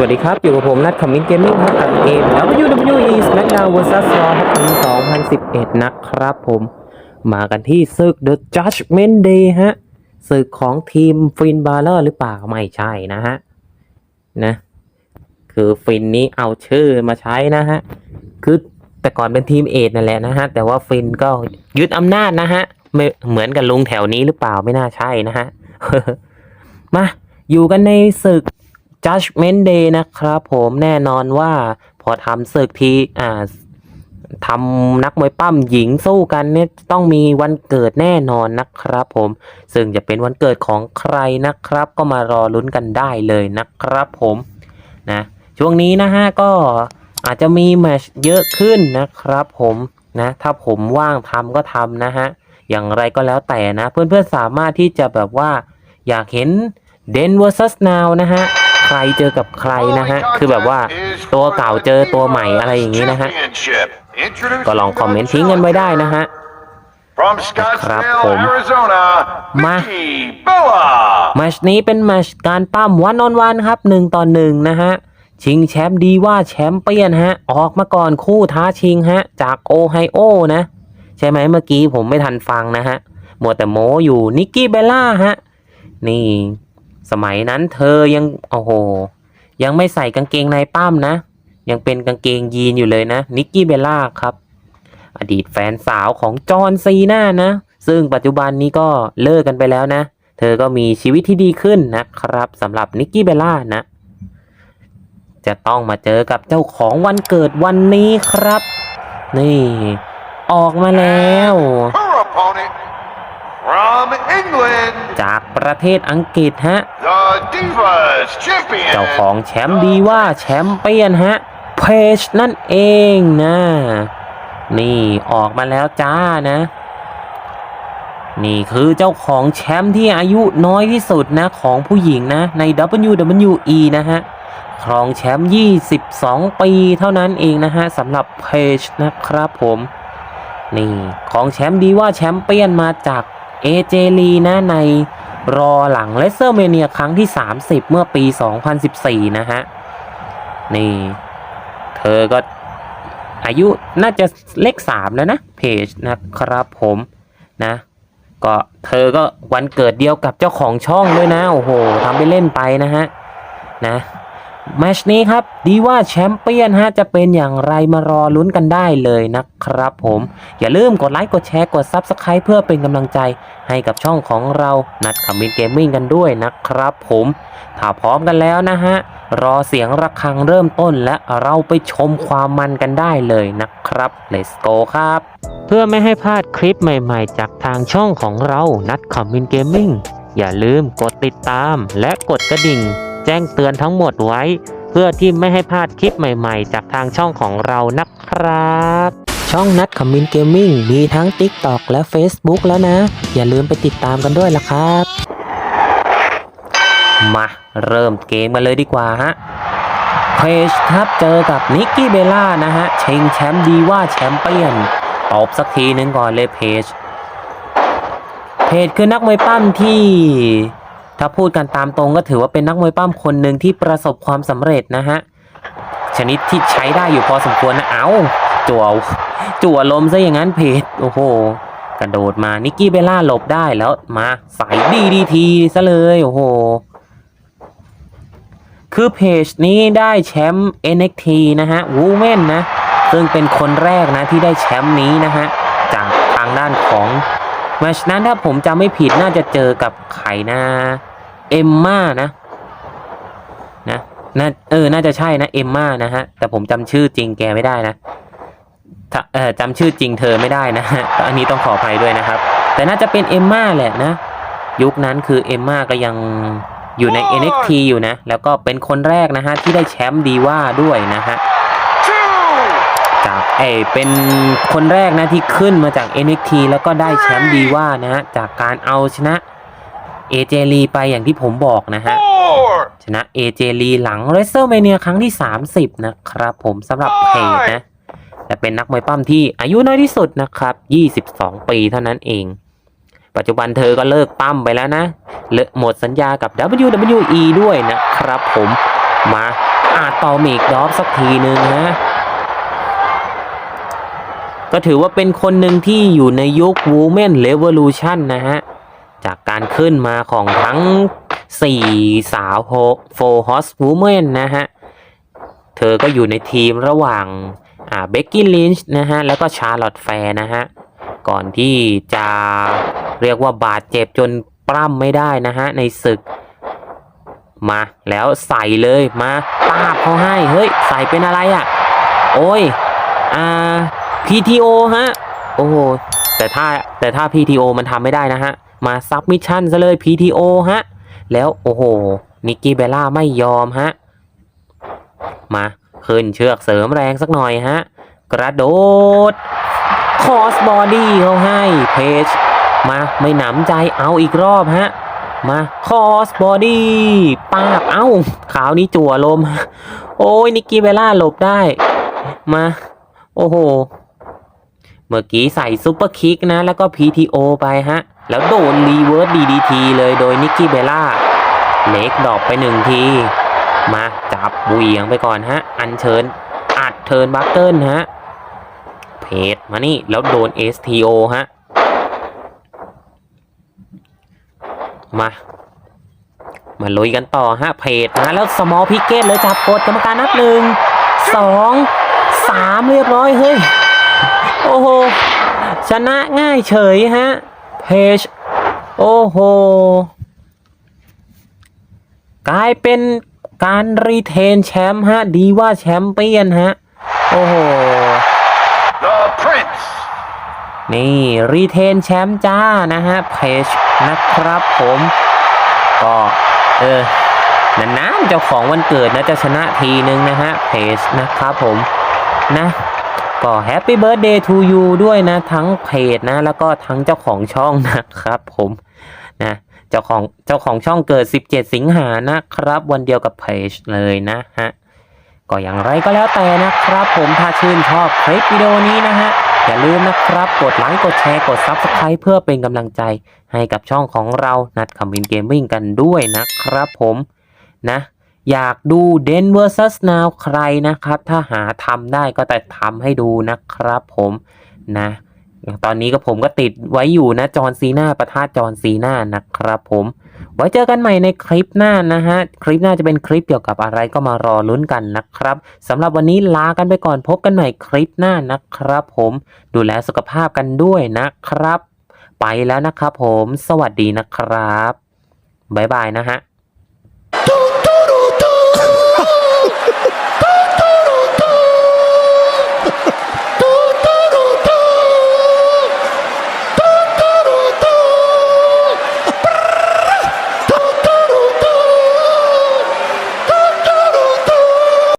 วัสดีครับ อยู่กับผม นัทคอมมินเกมมิ่งครับกับเกม WWE SmackDown vs Raw ปี2011 นะครับผมมากันที่ศึก The Judgment Day ฮะศึกของทีมฟินบาร์เลอร์หรือเปล่า ไม่ใช่นะฮะ นะ คือฟินนี้เอาชื่อมาใช้นะฮะ คือแต่ก่อนเป็นทีมเอดนั่นแหละนะฮะ แต่ว่าฟินก็ยึดอำนาจนะฮะไม่เหมือนกับลุงแถวนี้หรือเปล่าไม่น่าใช่นะฮะ มาอยู่กันในศึก Judgment Day นะครับผมแน่นอนว่าพอทำศึกทีอ่าทำนักมวยปั้มหญิงสู้กันเนี่ยต้องมีวันเกิดแน่นอนนะครับผม ซึ่งจะเป็นวันเกิดของใครนะครับ ก็มารอลุ้นกันได้เลยนะครับผมนะช่วงนี้นะฮะก็อาจจะมีแมชเยอะขึ้นนะครับผมนะถ้าผมว่างทำก็ทำนะฮะอย่างไรก็แล้วแต่นะ เพื่อนๆสามารถที่จะแบบว่าอยากเห็นเดน vs now นาวนะฮะ รเจอกับใครนะฮะ คือแบบว่าตัวเก่าเจอตัวใหม่อะไรอย่างนี้นะฮะ ก็ลองคอมเมนต์ทิ้งกันไว้ได้นะฮะ From ครับ Scottsdale, ผม Arizona, มา Mickey Bella. แมตชนี้เป็นแมตชการปั้มวันออนวันครับหนึ่งต่อหนึ่งนะฮะ ชิงแชมป์ดีว่าแชมเปี้ยนฮะ ออกมาก่อนคู่ท้าชิงฮะ จากโอไฮโอนะ ใช่ไหมเมื่อกี้ผมไม่ทันฟังนะฮะมัวแต่โมอยู่นิกกี้เบลล่าฮะ นี่ สมัยนั้นเธอยังโอ้โห ยังไม่ใส่กางเกงในปั้มนะ ยังเป็นกางเกงยีนอยู่เลยนะ นิกกี้เบลล่าครับ อดีตแฟนสาวของจอห์นซีน่านะ ซึ่งปัจจุบันนี้ก็เลิกกันไปแล้วนะ เธอก็มีชีวิตที่ดีขึ้นนะครับสำหรับนิกกี้เบลล่านะ จะต้องมาเจอกับเจ้าของวันเกิดวันนี้ครับ นี่ ออกมาแล้ว จากประเทศอังกฤษฮะ the Divas Champion. เจ้าของแชมป์ดีว่าแชมเปี้ยนฮะ เพจนั่นเองนะ นี่ออกมาแล้วจ้านะ นี่คือเจ้าของแชมป์ที่อายุน้อยที่สุดนะ ของผู้หญิงนะ ใน WWE นะฮะ ครองแชมป์ 22 ปีเท่านั้นเองนะฮะสำหรับเพจนะครับผม นี่ของแชมป์ดีว่าแชมเปี้ยนมาจาก เอเจลีนะในรอหลังเลเซอร์เมเนียครั้งที่ 30 เมื่อปี 2014 นะฮะ นี่ เธอก็อายุน่าจะเลขสามแล้วนะ เพจนะครับผมนะ ก็เธอก็วันเกิดเดียวกับเจ้าของช่องด้วยนะ โอ้โหทำไปเล่นไปนะฮะ นะ แมชนี้ครับดีว่าแชมเปี้ยนฮะจะเป็นอย่างไรมารอลุ้นกันได้เลยนะครับผมอย่าลืมกดไลค์กดแชร์กด Subscribe เพื่อเป็นกำลังใจให้กับช่องของเรานัดคำมินเกมมิ่งกันด้วยนะครับผมถ้าพร้อมกันแล้วนะฮะรอเสียงระฆังเริ่มต้นและเราไปชมความมันกันได้เลยนะครับ Let's go ครับ เพื่อไม่ให้พลาดคลิปใหม่ๆ จากทางช่องของเรานัดคอมมินเกมมิ่งอย่าลืมกดติดตามและกดกระดิ่ง จ้งเตือนทั้งหมดไว้ เพื่อที่ไม่ให้พลาดคลิปใหม่ๆ จากทางช่องของเรานะครับ ช่องนัดคอมมินเกมมิ่งมีทั้ง TikTok และ Facebook แล้วนะ อย่าลืมไปติดตามกันด้วยละครับ มาเริ่มเกมกันเลยดีกว่าฮะเพจครับเจอกับนิกกี้เบลล่านะฮะชิงแชมป์ดีว่าแชมเปี้ยนตบสักทีนึงก่อนเลยเพจเพจคือนักมวยปั้มที่ ถ้าพูดกันตามตรงก็ถือว่าเป็นนักมวยปั้มคนหนึ่งที่ประสบความสำเร็จนะฮะ ชนิดที่ใช้ได้อยู่พอสมควรนะ เอาจั่วจั่วลมซะอย่างนั้นเพจโอ้โห กระโดดมานิกกี้เบล่าหลบได้แล้วมาใส่ดีดีทีซะเลยโอ้โห คือเพจนี้ได้แชมป์ NXT นะฮะ Women นะ ซึ่งเป็นคนแรกนะที่ได้แชมป์นี้นะฮะ จากทางด้านของแมชนั้นถ้าผมจำไม่ผิดน่าจะเจอกับไข่นา เอมม่านะนะน่าเออ น่าจะใช่นะเอมม่านะฮะ แต่ผมจำชื่อจริงแกไม่ได้นะถ้าเออจำชื่อจริงเธอไม่ได้นะฮะอันนี้ต้องขออภัยด้วยนะครับ แต่น่าจะเป็นเอมม่าแหละนะ ยุคนั้นคือเอมม่าก็ยังอยู่ใน NXT อยู่นะ แล้วก็เป็นคนแรกนะฮะ ที่ได้แชมป์ดีว่าด้วยนะฮะ Two. จากเออเป็นคนแรกนะที่ขึ้นมาจาก NXT แล้วก็ได้แชมป์ดีว่านะฮะ จากการเอาชนะ เอเจลีไปอย่างที่ผมบอกนะฮะ Four. ชนะเอเจลีหลังเรสเซอร์เมเนียครั้งที่ 30 นะครับผมสำหรับเพจนะและเป็นนักมวยปั้มที่อายุน้อยที่สุดนะครับ 22 ปีเท่านั้นเอง ปัจจุบันเธอก็เลิกปั้มไปแล้วนะเลิกหมดสัญญากับ WWE ด้วยนะครับผมมาอาตอมิกดอฟสักทีหนึ่งฮะก็ถือว่าเป็นคนหนึ่งที่อยู่ในยุค Women Revolution นะฮะจากการ ขึ้นมาของทั้ง4สาวโฟร์ฮอสวูแมนนะฮะ เธอก็อยู่ในทีมระหว่างอ่าเบกกี้ลินช์นะฮะ แล้วก็ชาร์ลอตแฟร์นะฮะ ก่อนที่จะเรียกว่าบาดเจ็บจนปล้ำไม่ได้นะฮะ ในศึก มาแล้วใส่เลยมาปาบเขาให้ เฮ้ย ใส่เป็นอะไรอะ่ะ โอ้ย อ่า PTO ฮะ โอ้โหแต่ถ้าแต่ถ้า PTO มันทำไม่ได้นะฮะ มาซับมิชชั่นซะเลย PTO ฮะ แล้วโอ้โห นิกกี้เบล่าไม่ยอมฮะ มาขึ้นเชือกเสริมแรงสักหน่อยฮะ กระโดด คอสบอดี้เขาให้เพจมาไม่หนำใจเอาอีกรอบฮะ มาคอสบอดี้ป้าบเอ้าขาวนี้จั่วลม โอ้ยนิกกี้เบลล่าหลบได้ มา โอ้โห เมื่อกี้ใส่ซุปเปอร์คิกนะ แล้วก็ PTO ไปฮะ แล้วโดนรีเวิร์ส DDT เลยโดยนิกกี้เบล่าเล็กดอปไปหนึ่งที มาจับเหวียงไปก่อนฮะ อันเชิญอัดเทิร์นบัตเกิลฮะ เพจมานี่ แล้วโดน STO ฮะ มา มาลุยกันต่อฮะ เพจนะแล้วสมอลพิกเกตเลยจับกดกรรมการนับหนึ่งสองสามเรียบร้อยเฮ้ย โอ้โห ชนะง่ายเฉยฮะ เพจโอ้โห กลายเป็นการรีเทนแชมป์ฮะ ดีว่าแชมเปี้ยนฮะ โอ้โห The Prince. นี่รีเทนแชมป์จ้านะฮะเพจนะครับผม ก็เออนานๆเจ้าของวันเกิดนะจะชนะทีนึงนะฮะเพจนะครับผมนะ ก็แฮปปี้เบิร์ดเดย์ทูยูด้วยนะ ทั้งเพจนะ แล้วก็ทั้งเจ้าของช่องนะครับผมนะเจ้าของเจ้าของช่องเกิด 17 สิงหานะครับ วันเดียวกับเพจเลยนะฮะก็อย่างไรก็แล้วแต่นะครับ ผมถ้าชื่นชอบคลิปวิดีโอนี้นะฮะอย่าลืมนะครับ กดไลค์กดแชร์กด Subscribe เพื่อเป็นกำลังใจให้กับช่องของเรานัดคำวินเกมมิ่งกันด้วยนะครับผมนะ อยากดูเดนเวอร์ซัสนาวใครนะครับ ถ้าหาทำได้ก็แต่ทำให้ดูนะครับผมนะตอนนี้ก็ผมก็ติดไว้อยู่นะจอห์นซีนาประทะจอห์นซีนานะครับผม ไว้เจอกันใหม่ในคลิปหน้านะฮะ คลิปหน้าจะเป็นคลิปเกี่ยวกับอะไรก็มารอลุ้นกันนะครับสำหรับวันนี้ลากันไปก่อนพบกันใหม่คลิปหน้านะครับผม ดูแลสุขภาพกันด้วยนะครับ ไปแล้วนะครับผม สวัสดีนะครับบ๊ายบายนะฮะ